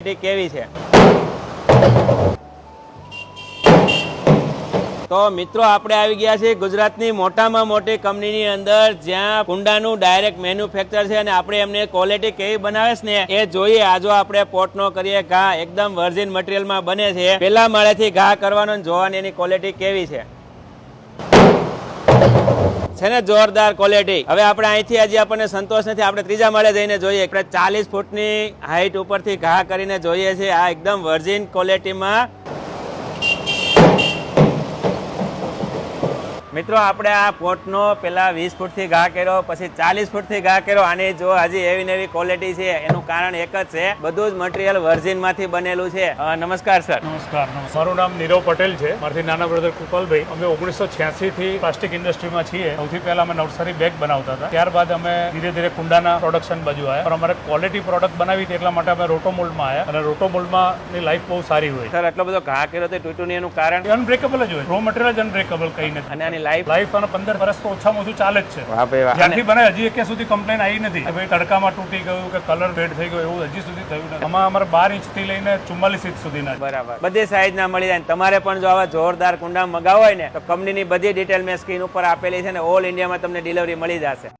કેવી છે? તો મિત્રો, આપણે આવી ગયા છીએ ગુજરાતની મોટામાં મોટી કંપનીની અંદર, જ્યાં કુંડાનું ડાયરેક્ટ મેન્યુફેક્ચર છે અને આપણે એમને ક્વોલિટી કેવી બનાવે છે ને એ જોઈએ. આજો આપણે પોટનો કરીએ ઘા એકદમ વર્જિન મટીરિયલમાં બને છે. પેલા માળેથી ઘા કરવાનો જોવાની એની ક્વોલિટી કેવી છે. છે ને જોરદાર ક્વોલિટી હવે આપણે અહીંથી હજી આપણને સંતોષ નથી, આપણે ત્રીજા માળે જઈને જોઈએ. આપણે ચાલીસ ફૂટની હાઈટ ઉપરથી ઘા કરીને જોઈએ છે આ એકદમ વર્જિન ક્વોલિટીમાં મિત્રો આપણે આ પોટનો પેલા વીસ ફૂટથી ઘા કર્યો પછી ચાલીસ ફૂટથી ઘા કર્યો આની જો હજી એવી નવી ક્વોલિટી છે એનું કારણ એક જ છે બધું જ મટીરિયલ વર્જિનમાંથી બનેલું છે. અ, નમસ્કાર સર નમસ્કાર નમસ્કાર. મારું નામ નીરવ પટેલ છે. મારાથી નાના બ્રધર કુપલભાઈ અમે ઓગણીસો છ્યાસી થી પ્લાસ્ટિક ઇન્ડસ્ટ્રીમાં છીએ. સૌથી પહેલા અમે નવસારી બેગ બનાવતા હતા. ત્યારબાદ અમે ધીરે ધીરે કુંડાના પ્રોડક્શન બાજુ આવ્યા પણ અમારે ક્વોલિટી પ્રોડક્ટ બનાવી હતી એટલા માટે અમે રોટોમોલ્ડમાં આવ્યા અને રોટોમોલ્ડમાં ની લાઈફ બહુ સારી હોય. સર એટલો બધો ઘા કર્યો તો તૂટ્યું નહીં એનું કારણ? અનબ્રેકેબલ જ હોય. રો મટીરિયલ જ અનબ્રેકેબલ કઈ નથી. અને આની લાઈફ લાઈફ અને પંદર વર્ષ તો ઓછામાં ઓછું ચાલે જ છે. જ્યારથી બને હજી એક સુધી કમ્પ્લેન આવી નથી. કે ભાઈ તડકામાં તૂટી ગયું કે કલર ફેડ થઈ ગયો એવું હજી સુધી થયું નથી. આમાં અમારે બાર ઇંચથી લઈને ચુમ્માલીસ ઇંચ સુધીના બરાબર. બધી સાઈઝ ના મળી જાય તમારે પણ જો આવા જોરદાર કુંડા મગાવો હોય ને તો કંપનીની બધી ડિટેલ મેં સ્ક્રીન ઉપર આપેલી છે ને ઓલ ઇન્ડિયામાં તમને ડિલિવરી મળી જશે.